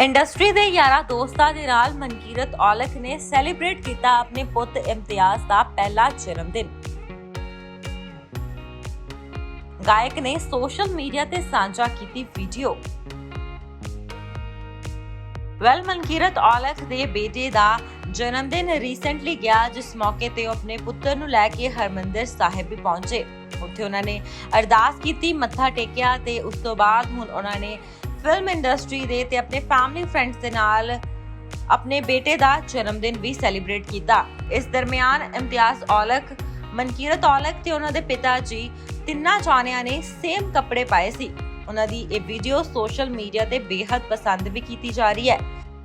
Industry ਦੇ ਯਾਰਾਂ ਦੋਸਤਾਂ ਦੇ ਨਾਲ ਮਨਕੀਰਤ ਔਲਖ ਨੇ ਸੈਲੀਬ੍ਰੇਟ ਕੀਤਾ ਆਪਣੇ ਪੁੱਤ ਇਮਤਿਆਜ਼ ਦਾ ਪਹਿਲਾ ਜਨਮ ਦਿਨ ਗਾਇਕ ਨੇ ਸੋਸ਼ਲ ਮੀਡੀਆ ਤੇ ਸਾਂਝਾ ਕੀਤੀ ਵੀਡੀਓ। ਵੈਲ, ਮਨਕੀਰਤ ਔਲਖ ਦੇ ਬੇਟੇ ਦਾ ਜਨਮ ਦਿਨ ਰੀਸੈਂਟਲੀ ਗਿਆ, ਜਿਸ ਮੌਕੇ ਤੇ ਉਹ ਆਪਣੇ ਪੁੱਤਰ ਨੂੰ ਲੈ ਕੇ ਹਰਮੰਦਰ ਸਾਹਿਬ ਵੀ ਪਹੁੰਚੇ। ਉੱਥੇ ਉਹਨਾਂ ਨੇ ਅਰਦਾਸ ਕੀਤੀ, ਮੱਥਾ ਟੇਕਿਆ ਤੇ ਉਸ ਤੋਂ ਬਾਅਦ ਹੁਣ ਉਹਨਾਂ ਨੇ ਫਿਲਮ ਇੰਡਸਟਰੀ ਦੇ ਤੇ ਆਪਣੇ ਫੈਮਿਲੀ ਫਰੈਂਡਸ ਦੇ ਨਾਲ ਆਪਣੇ ਬੇਟੇ ਦਾ ਜਨਮ ਦਿਨ ਵੀ ਸੈਲੀਬ੍ਰੇਟ ਕੀਤਾ। ਇਸ ਦਰਮਿਆਨ ਇਮਤਿਆਜ਼ ਔਲਖ, ਮਨਕੀਰਤ ਔਲਖ ਤੇ ਉਹਨਾਂ ਦੇ ਪਿਤਾ ਜੀ ਤਿੰਨਾਂ ਜਾਣਿਆਂ ਨੇ ਸੇਮ ਕੱਪੜੇ ਪਾਏ ਸੀ। ਉਹਨਾਂ ਦੀ ਇਹ ਵੀਡੀਓ ਸੋਸ਼ਲ ਮੀਡੀਆ ਤੇ ਬੇਹੱਦ ਪਸੰਦ ਵੀ ਕੀਤੀ ਜਾ ਰਹੀ ਹੈ।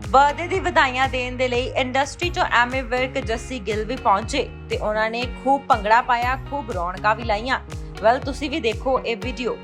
ਬਰਥਡੇ ਦੀ ਵਧਾਈਆਂ ਦੇਣ ਦੇ ਲਈ ਇੰਡਸਟਰੀ ਚੋਂ ਐਮਏ ਵਿਰਕ, ਜੱਸੀ ਗਿੱਲ ਵੀ ਪਹੁੰਚੇ ਤੇ ਉਹਨਾਂ ਨੇ ਖੂਬ ਭੰਗੜਾ ਪਾਇਆ, ਖੂਬ ਰੌਣਕਾਂ ਵੀ ਲਾਈਆਂ। ਵੈਲ ਤੁਸੀਂ ਵੀ ਦੇਖੋ ਇਹ ਵੀਡੀਓ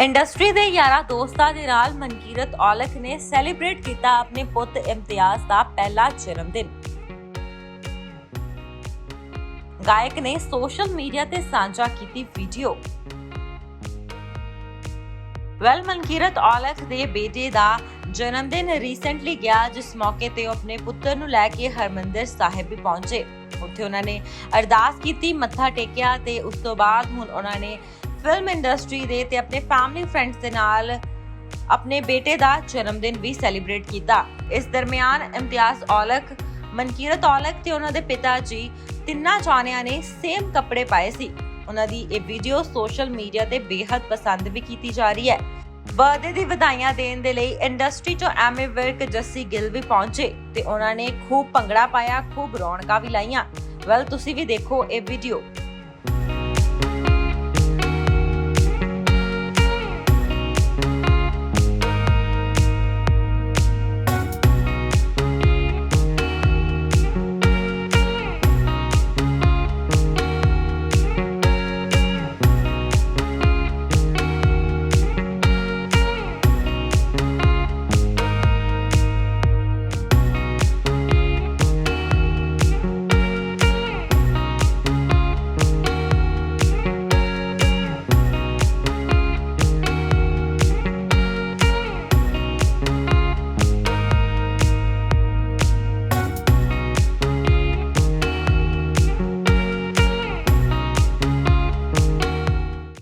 ਇੰਡਸਟਰੀ ਦੇ ਯਾਰਾਂ ਦੋਸਤਾਂ ਦੇ ਨਾਲ ਮਨਕੀਰਤ ਔਲਖ ਨੇ ਸੈਲੀਬ੍ਰੇਟ ਕੀਤਾ ਆਪਣੇ ਪੁੱਤ ਇਮਤਿਆਜ਼ ਦਾ ਪਹਿਲਾ ਜਨਮ ਦਿਨ। ਗਾਇਕ ਨੇ ਸੋਸ਼ਲ ਮੀਡੀਆ ਤੇ ਸਾਂਝਾ ਕੀਤੀ ਵੀਡੀਓ। ਵੈਲ, ਮਨਕੀਰਤ ਔਲਖ ਦੇ ਬੇਟੇ ਦਾ ਜਨਮ ਦਿਨ ਰੀਸੈਂਟਲੀ ਗਿਆ, ਜਿਸ ਮੌਕੇ ਤੇ ਉਹ ਆਪਣੇ ਪੁੱਤਰ ਨੂੰ ਲੈ ਕੇ ਹਰਮੰਦਰ ਸਾਹਿਬ ਵੀ ਪਹੁੰਚੇ। ਉੱਥੇ ਉਹਨਾਂ ਨੇ ਅਰਦਾਸ ਕੀਤੀ, ਮੱਥਾ ਟੇਕਿਆ ਤੇ ਉਸ ਤੋਂ ਬਾਅਦ ਹੁਣ ਉਹਨਾਂ ਨੇ ਫਿਲਮ ਇੰਡਸਟਰੀ ਦੇ ਤੇ ਆਪਣੇ ਫੈਮਿਲੀ ਫਰੈਂਡਸ ਦੇ ਨਾਲ ਆਪਣੇ ਬੇਟੇ ਦਾ ਜਨਮ ਦਿਨ ਵੀ ਸੈਲੀਬ੍ਰੇਟ ਕੀਤਾ। ਇਸ ਦਰਮਿਆਨ ਇਮਤਿਆਜ਼ ਔਲਖ, ਮਨਕੀਰਤ ਔਲਖ ਤੇ ਉਹਨਾਂ ਦੇ ਪਿਤਾ ਜੀ ਤਿੰਨਾਂ ਜਾਣਿਆਂ ਨੇ ਸੇਮ ਕੱਪੜੇ ਪਾਏ ਸੀ। ਉਹਨਾਂ ਦੀ ਇਹ ਵੀਡੀਓ ਸੋਸ਼ਲ ਮੀਡੀਆ ਤੇ ਬੇਹੱਦ ਪਸੰਦ ਵੀ ਕੀਤੀ ਜਾ ਰਹੀ ਹੈ। ਬਰਥਡੇ ਦੀ ਵਧਾਈਆਂ ਦੇਣ ਦੇ ਲਈ ਇੰਡਸਟਰੀ ਚੋਂ ਐਮਏ ਵਿਰਕ, ਜੱਸੀ ਗਿੱਲ ਵੀ ਪਹੁੰਚੇ ਤੇ ਉਹਨਾਂ ਨੇ ਖੂਬ ਭੰਗੜਾ ਪਾਇਆ, ਖੂਬ ਰੌਣਕਾਂ ਵੀ ਲਾਈਆਂ। ਵੈਲ ਤੁਸੀਂ ਵੀ ਦੇਖੋ ਇਹ ਵੀਡੀਓ